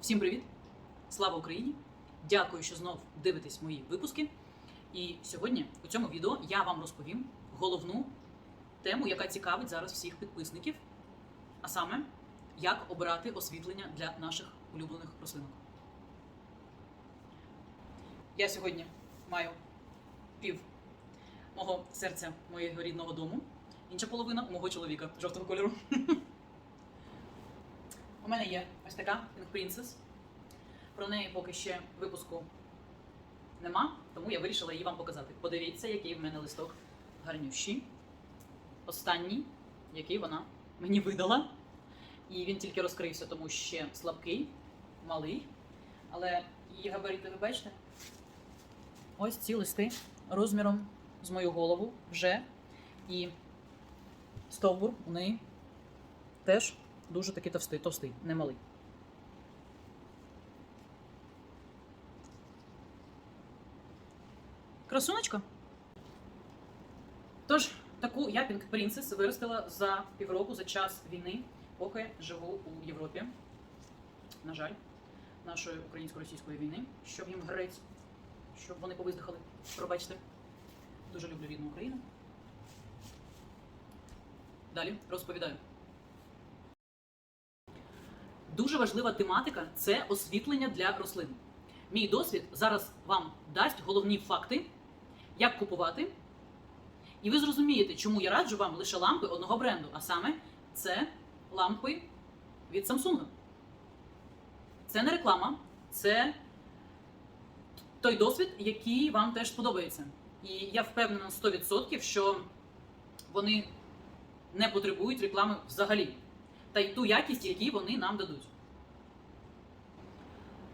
Всім привіт! Слава Україні! Дякую, що знов дивитесь мої випуски. І сьогодні у цьому відео я вам розповім головну тему, яка цікавить зараз всіх підписників, а саме, як обирати освітлення для наших улюблених рослинок. Я сьогодні маю пів мого серця моєго рідного дому, інша половина мого чоловіка жовтого кольору. У мене є ось така Pink Princess. Про неї поки ще випуску нема, тому я вирішила її вам показати. Подивіться, який в мене листок гарнющий. Останній, який вона мені видала. І він тільки розкрився, тому ще слабкий, малий. Але її габарити ви бачите? Ось ці листи розміром з мою голову вже. І стовбур у неї теж дуже такий товстий, товстий, не малий. Красуночка. Тож, таку я Pink Princess виростила за півроку за час війни, поки живу у Європі. На жаль, нашої українсько-російської війни, щоб їм грець, щоб вони повиздихали. Пробачте. Дуже люблю рідну Україну. Далі розповідаю. Дуже важлива тематика це освітлення для рослин. Мій досвід зараз вам дасть головні факти, як купувати. І ви зрозумієте, чому я раджу вам лише лампи одного бренду, а саме це лампи від Samsung. Це не реклама, це той досвід, який вам теж сподобається. І я впевнена 100%, що вони не потребують реклами взагалі. Та й ту якість, яку вони нам дадуть.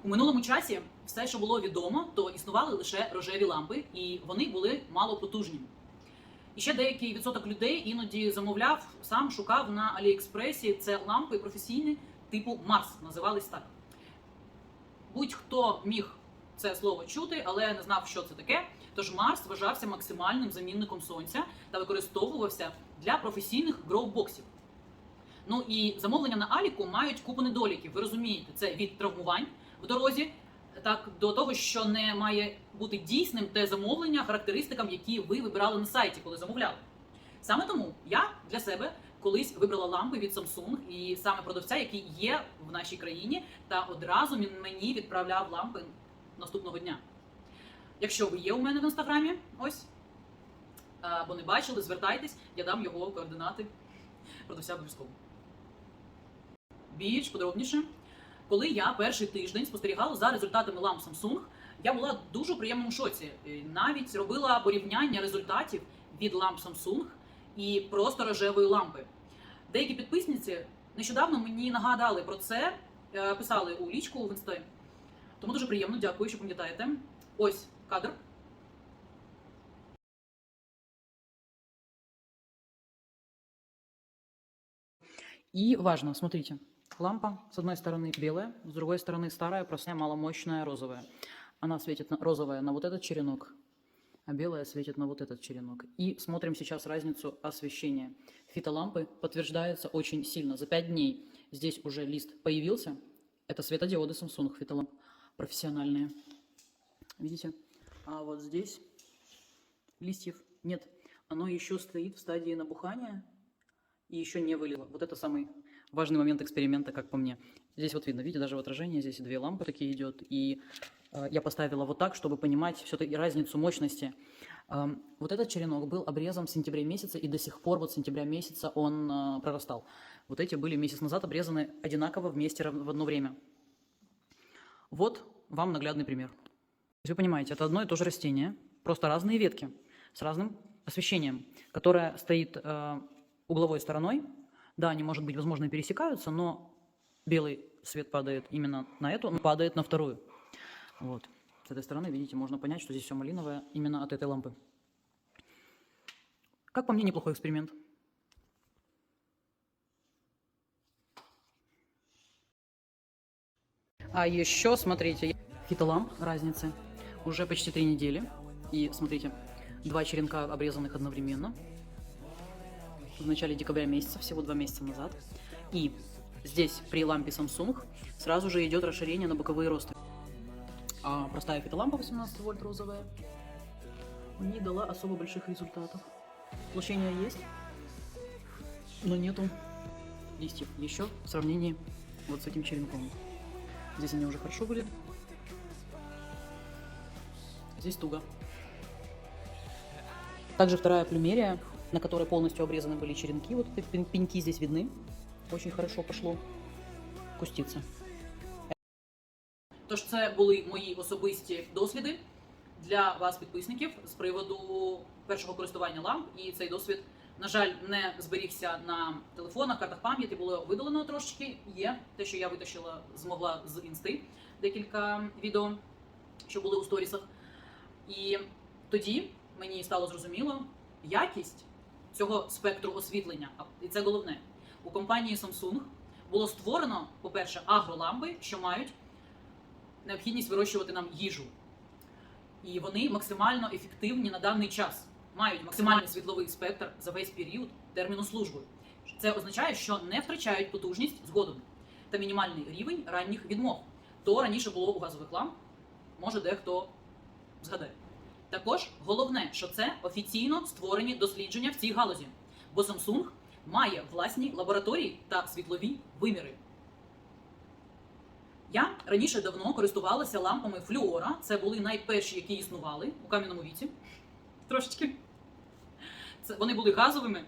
У минулому часі все, що було відомо, то існували лише рожеві лампи, і вони були малопотужні. І ще деякий відсоток людей іноді замовляв, сам шукав на Аліекспресі це лампи професійні, типу Марс, називались так. Будь-хто міг це слово чути, але не знав, що це таке. Тож Марс вважався максимальним замінником сонця та використовувався для професійних гроу-боксів. Ну і замовлення на Аліку мають купу недоліків. Ви розумієте, це від травмувань в дорозі, так до того, що не має бути дійсним те замовлення характеристикам, які ви вибирали на сайті, коли замовляли. Саме тому я для себе колись вибрала лампи від Samsung і саме продавця, який є в нашій країні, та одразу він мені відправляв лампи наступного дня. Якщо ви є у мене в інстаграмі, ось або не бачили, звертайтесь, я дам його координати продавця обов'язково. Більш подробніше, коли я перший тиждень спостерігала за результатами ламп Samsung, я була в дуже приємному шоці. Навіть робила порівняння результатів від ламп Samsung і просто рожевої лампи. Деякі підписниці нещодавно мені нагадали про це, е, писали у лічку в інсті. Тому дуже приємно, дякую, що пам'ятаєте. Ось кадр. И важно, смотрите, лампа с одной стороны белая, с другой стороны старая, простая, маломощная, розовая. Она светит на, розовая на вот этот черенок, а белая светит на вот этот черенок. И смотрим сейчас разницу освещения. Фитолампы подтверждается очень сильно. За 5 дней здесь уже лист появился. Это светодиоды Samsung фитоламп профессиональные. Видите? А вот здесь листьев нет. Оно еще стоит в стадии набухания и еще не вылило. Вот это самый важный момент эксперимента, как по мне. Здесь вот видно, видите, даже в отражении здесь две лампы такие идет. И э, я поставила вот так, чтобы понимать все-таки разницу мощности. Эм, вот этот черенок был обрезан в сентябре месяце, и до сих пор вот с сентября месяца он э, прорастал. Вот эти были месяц назад обрезаны одинаково вместе в одно время. Вот вам наглядный пример. Вы понимаете, это одно и то же растение, просто разные ветки с разным освещением, которое стоит э, угловой стороной. Да, они, может быть, возможно, пересекаются, но белый свет падает именно на эту, но падает на вторую. Вот. С этой стороны, видите, можно понять, что здесь все малиновое именно от этой лампы. Как по мне, неплохой эксперимент. А еще, смотрите, фитоламп разницы уже почти три недели. И смотрите, два черенка обрезанных одновременно. В начале декабря месяца, всего два месяца назад. И здесь при лампе Samsung сразу же идет расширение на боковые росты. А простая фитолампа 18 вольт розовая не дала особо больших результатов. Излучение есть, но нету листьев еще в сравнении вот с этим черенком. Здесь они уже хорошо были. Здесь туго. Также вторая плюмерия, на которой полностью обрезаны были черенки. Вот эти пен- пеньки здесь видны. Очень хорошо пошло куститься. Тож це були мої особисті досліди для вас, підписників, з приводу першого користування ламп. І цей досвід, на жаль, не зберігся на телефонах, картах пам'яті, було видалено трошечки. Є те, що я витащила, змогла з інсти декілька відео, що були у сторісах. І тоді мені стало зрозуміло якість цього спектру освітлення. І це головне. У компанії Samsung було створено, по-перше, агролампи, що мають необхідність вирощувати нам їжу. І вони максимально ефективні на даний час, мають максимальний світловий спектр за весь період терміну служби. Це означає, що не втрачають потужність згодом та мінімальний рівень ранніх відмов. То раніше було у газових ламп, може дехто згадає. Також головне, що це офіційно створені дослідження в цій галузі, бо Samsung має власні лабораторії та світлові виміри. Я раніше давно користувалася лампами флюора. Це були найперші, які існували у кам'яному віці. Трошечки. Це, вони були газовими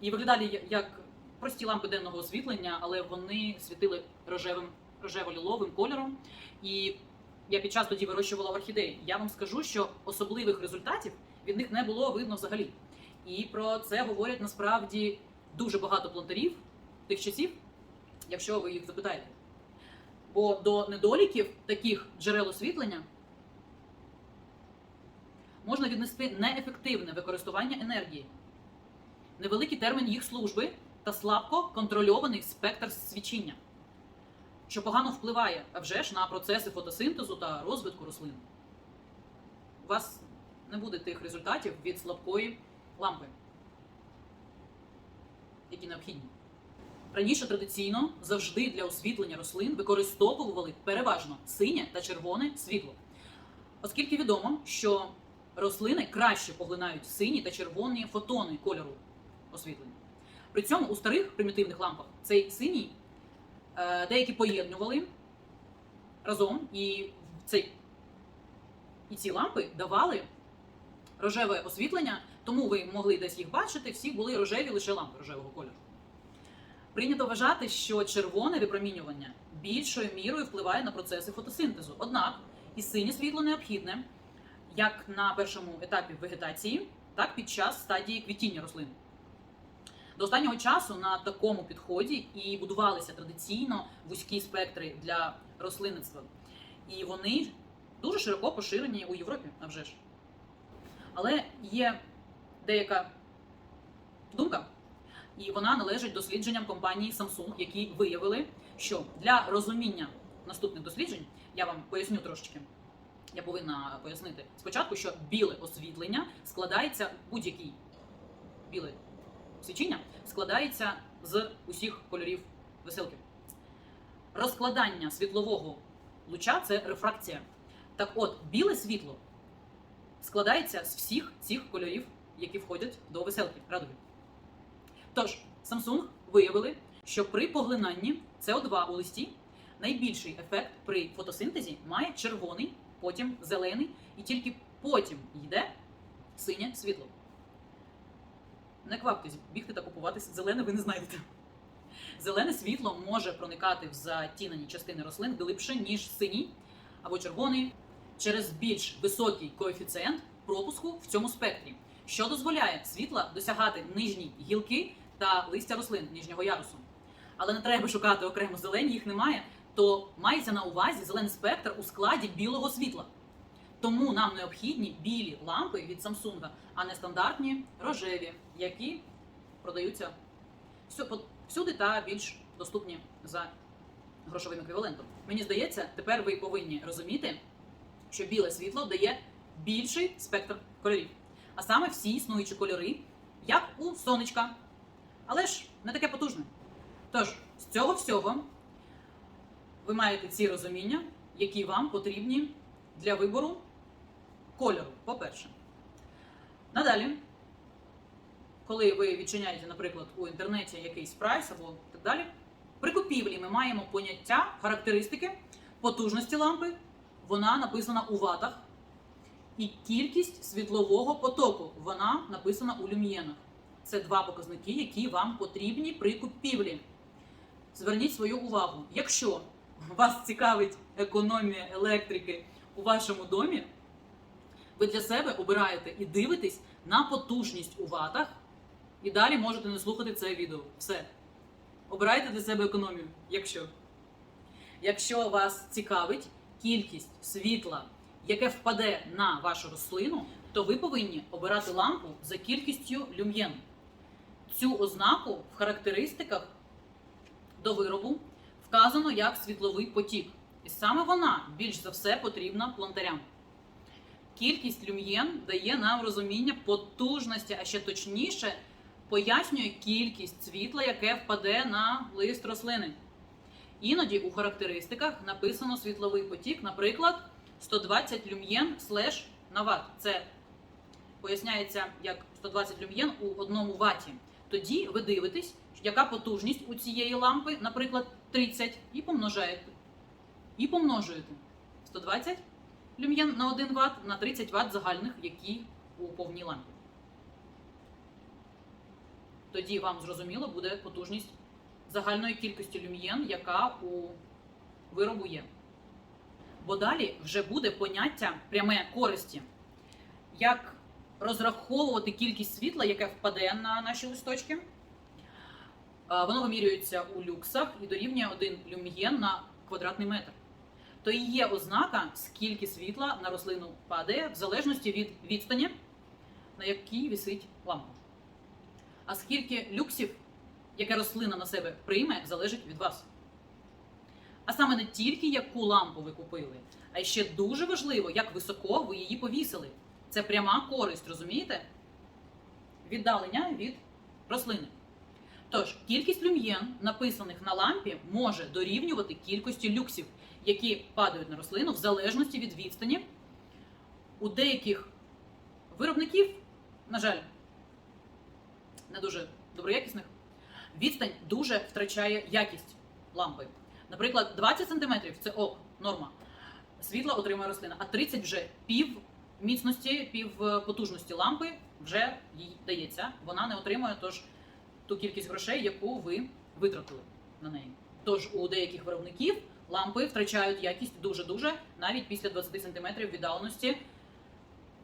і виглядали як прості лампи денного освітлення, але вони світили рожевим, рожево-ліловим кольором. І я під час тоді вирощувала орхідеї. Я вам скажу, що особливих результатів від них не було видно взагалі. І про це говорять насправді дуже багато плантарів тих часів, якщо ви їх запитаєте. Бо до недоліків таких джерел освітлення можна віднести неефективне використання енергії, невеликий термін їх служби та слабко контрольований спектр свічіння, що погано впливає а вже ж на процеси фотосинтезу та розвитку рослин. У вас не буде тих результатів від слабкої лампи, які необхідні. Раніше традиційно завжди для освітлення рослин використовували переважно синє та червоне світло. Оскільки відомо, що рослини краще поглинають сині та червоні фотони кольору освітлення. При цьому у старих примітивних лампах цей синій деякі поєднували разом, і, цей, і ці лампи давали рожеве освітлення, тому ви могли десь їх бачити, всі були рожеві лише лампи рожевого кольору. Прийнято вважати, що червоне випромінювання більшою мірою впливає на процеси фотосинтезу. Однак і синє світло необхідне як на першому етапі вегетації, так під час стадії квітіння рослин. До останнього часу на такому підході і будувалися традиційно вузькі спектри для рослинництва. І вони дуже широко поширені у Європі, а ж. Але є деяка думка, і вона належить дослідженням компанії Samsung, які виявили, що для розуміння наступних досліджень я вам поясню трошечки. Я повинна пояснити спочатку, що біле освітлення складається будь-який біле свічіння складається з усіх кольорів веселки. Розкладання світлового луча це рефракція. Так от, біле світло складається з всіх цих кольорів, які входять до веселки радуги. Тож, Samsung виявили, що при поглинанні СО2 у листі найбільший ефект при фотосинтезі має червоний, потім зелений, і тільки потім йде синє світло. Не кваптесь бігти та купувати зелене, ви не знайдете. Зелене світло може проникати в затінені частини рослин глибше, ніж синій або червоний, через більш високий коефіцієнт пропуску в цьому спектрі, що дозволяє світла досягати нижні гілки та листя рослин нижнього ярусу. Але не треба шукати окремо зелені, їх немає, то мається на увазі зелений спектр у складі білого світла. Тому нам необхідні білі лампи від Samsung, а не стандартні рожеві, які продаються всюди та більш доступні за грошовим еквівалентом. Мені здається, тепер ви повинні розуміти, що біле світло дає більший спектр кольорів, а саме всі існуючі кольори, як у сонечка. Але ж не таке потужне. Тож, З цього всього ви маєте ці розуміння, які вам потрібні для вибору кольору, по-перше. Надалі, коли ви відчиняєте, наприклад, у інтернеті якийсь прайс або так далі, при купівлі ми маємо поняття, характеристики потужності лампи, вона написана у ватах, і кількість світлового потоку, вона написана у люм'єнах. Це два показники, які вам потрібні при купівлі. Зверніть свою увагу. Якщо вас цікавить економія електрики у вашому домі, ви для себе обираєте і дивитесь на потужність у ватах, і далі можете не слухати це відео. Все. Обирайте для себе економію, якщо. Якщо вас цікавить кількість світла, яке впаде на вашу рослину, то ви повинні обирати лампу за кількістю люм'єн. Цю ознаку в характеристиках до виробу вказано як світловий потік. І саме вона більш за все потрібна плантарям. Кількість люм'єн дає нам розуміння потужності, а ще точніше пояснює кількість світла, яке впаде на лист рослини. Іноді у характеристиках написано світловий потік, наприклад, 120 люм'єн слеш на ват. Це поясняється як 120 люм'єн у одному ваті. Тоді ви дивитесь, яка потужність у цієї лампи, наприклад, 30, і помножаєте. І помножуєте 120 люм'єн на 1 Вт на 30 Вт загальних, які у повній лампі. Тоді вам зрозуміло буде потужність загальної кількості люм'єн, яка у виробу є. Бо далі вже буде поняття пряме користі. Як розраховувати кількість світла, яке впаде на наші листочки. Воно вимірюється у люксах і дорівнює 1 люм'єн на квадратний метр. То і є ознака, скільки світла на рослину падає, в залежності від відстані, на якій висить лампа. А скільки люксів, яке рослина на себе прийме, залежить від вас. А саме не тільки яку лампу ви купили, а ще дуже важливо, як високо ви її повісили. Це пряма користь, розумієте? Віддалення від рослини. Тож, кількість люм'єн, написаних на лампі, може дорівнювати кількості люксів, які падають на рослину в залежності від відстані. У деяких виробників, на жаль, не дуже доброякісних, відстань дуже втрачає якість лампи. Наприклад, 20 см це ок, норма. Світла отримує рослина, а 30 вже пів міцності, пів е, потужності лампи вже їй дається. Вона не отримує тож ту кількість грошей, яку ви витратили на неї. Тож у деяких виробників лампи втрачають якість дуже-дуже навіть після 20 см віддаленості.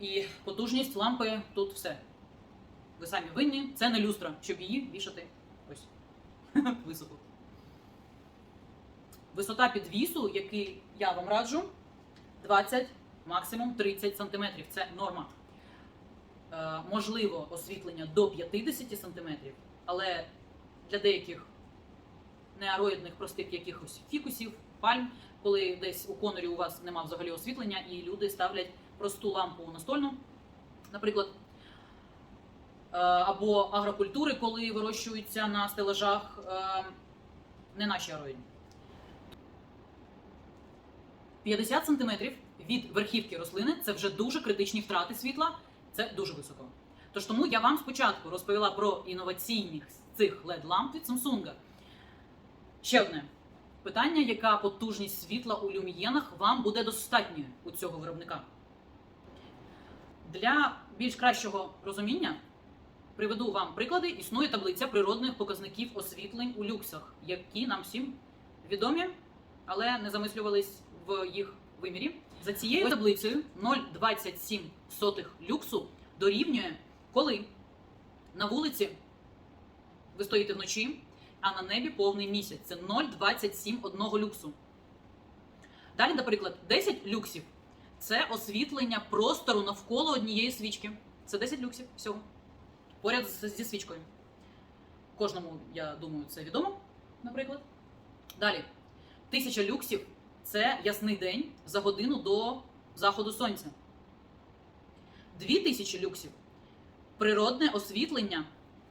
І потужність лампи тут все. Ви самі винні, це не люстра, щоб її вішати ось високо. Висота підвісу, який я вам раджу, 20, максимум 30 см. Це норма. Е, можливо, освітлення до 50 см, але для деяких неароїдних простих якихось фікусів, пальм, коли десь у конорі у вас нема взагалі освітлення, і люди ставлять просту лампу настольну, наприклад. Е, Або агрокультури, коли вирощуються на стелажах, е, не наші ароїдні. 50 см від верхівки рослини це вже дуже критичні втрати світла, це дуже високо. Тож тому я вам спочатку розповіла про інноваційних цих led ламп від Samsung. Ще одне питання: яка потужність світла у люмієнах вам буде достатньою у цього виробника? Для більш кращого розуміння приведу вам приклади. Існує таблиця природних показників освітлень у люксах, які нам всім відомі, але не замислювались в їх вимірі. За цією таблицею 0,27 люксу дорівнює, коли на вулиці ви стоїте вночі, а на небі повний місяць. Це 0,27 одного люксу. Далі, наприклад, 10 люксів це освітлення простору навколо однієї свічки. Це 10 люксів всього. Поряд зі свічкою. Кожному, я думаю, це відомо, наприклад. Далі. Тисяча люксів це ясний день за годину до заходу сонця. Дві тисячі люксів природне освітлення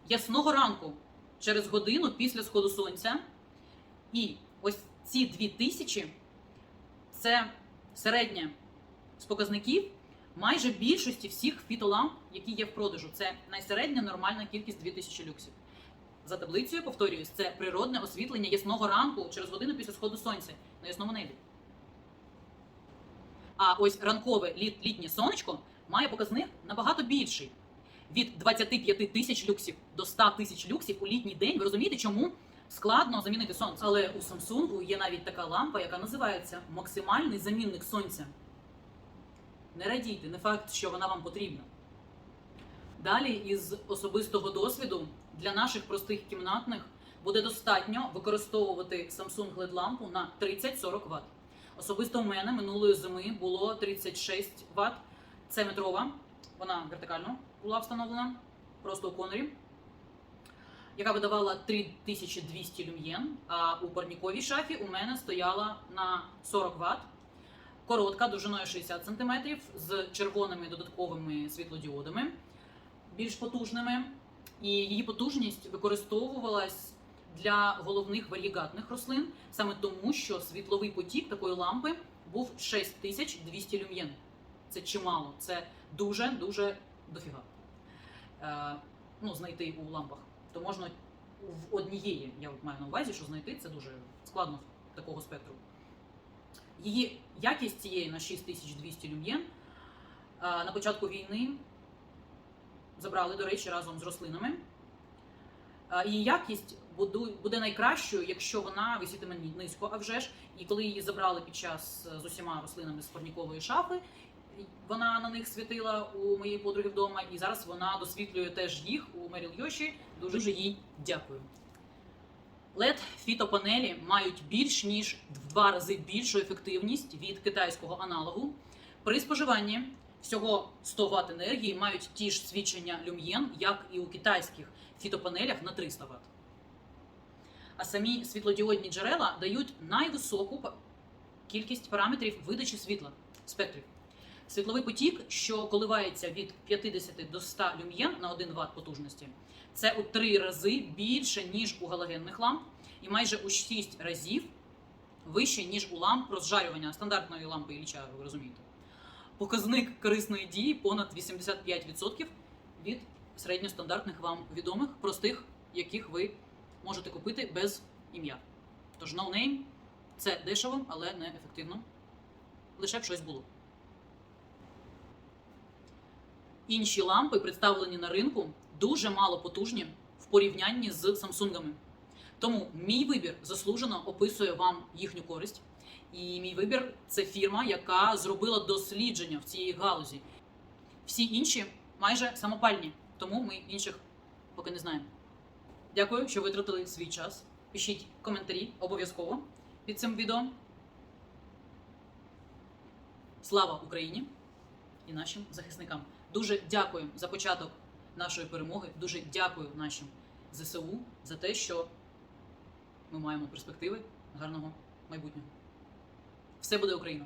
ясного ранку через годину після сходу сонця І ось ці 2000 це середнє з показників майже більшості всіх фітоламп, які є в продажу. Це найсередня нормальна кількість 2000 люксів. За таблицею, повторююсь, це природне освітлення ясного ранку через годину після сходу сонця на ясному небі. А ось ранкове літ, літнє сонечко має показник набагато більший. Від 25 тисяч люксів до 100 тисяч люксів у літній день. Ви розумієте, чому складно замінити сонце? Але у Samsung є навіть така лампа, яка називається максимальний замінник сонця. Не радійте, не факт, що вона вам потрібна. Далі, із особистого досвіду, для наших простих кімнатних буде достатньо використовувати Samsung LED лампу на 30-40 Вт. Особисто у мене минулої зими було 36 Вт. Це метрова, вона вертикально була встановлена, просто у конорі, яка видавала 3200 люм'єн, а у парніковій шафі у мене стояла на 40 Вт. Коротка, довжиною 60 см, з червоними додатковими світлодіодами, більш потужними. І її потужність використовувалась для головних варігатних рослин, саме тому, що світловий потік такої лампи був 6200 люм'єн. Це чимало, це дуже-дуже дофіга. Е, ну, знайти у лампах. То можна в однієї, я маю на увазі, що знайти це дуже складно такого спектру. Її якість цієї на 6200 люм'єн е, на початку війни забрали, до речі, разом з рослинами. Е, Її якість буде найкращою, якщо вона висітиме низько, а вже ж. І коли її забрали під час е, з усіма рослинами з парнікової шафи, вона на них світила у моєї подруги вдома, і зараз вона досвітлює теж їх у Меріл Йоші. Дуже, дуже їй дякую. led фітопанелі мають більш ніж в два рази більшу ефективність від китайського аналогу. При споживанні всього 100 Вт енергії мають ті ж свідчення люм'єн, як і у китайських фітопанелях на 300 Вт. А самі світлодіодні джерела дають найвисоку кількість параметрів видачі світла спектрів. Світловий потік, що коливається від 50 до 100 люм'єн на 1 Вт потужності, це у 3 рази більше, ніж у галогенних ламп, і майже у 6 разів вище, ніж у ламп розжарювання стандартної лампи Ілліча, ви розумієте. Показник корисної дії понад 85% від середньостандартних вам відомих, простих, яких ви можете купити без ім'я. Тож no name – це дешево, але не ефективно. Лише б щось було. Інші лампи, представлені на ринку, дуже мало потужні в порівнянні з Самсунгами. Тому мій вибір заслужено описує вам їхню користь. І мій вибір це фірма, яка зробила дослідження в цій галузі. Всі інші майже самопальні, тому ми інших поки не знаємо. Дякую, що витратили свій час. Пишіть коментарі обов'язково під цим відео. Слава Україні і нашим захисникам! Дуже дякую за початок нашої перемоги. Дуже дякую нашим ЗСУ за те, що ми маємо перспективи гарного майбутнього. Все буде Україна!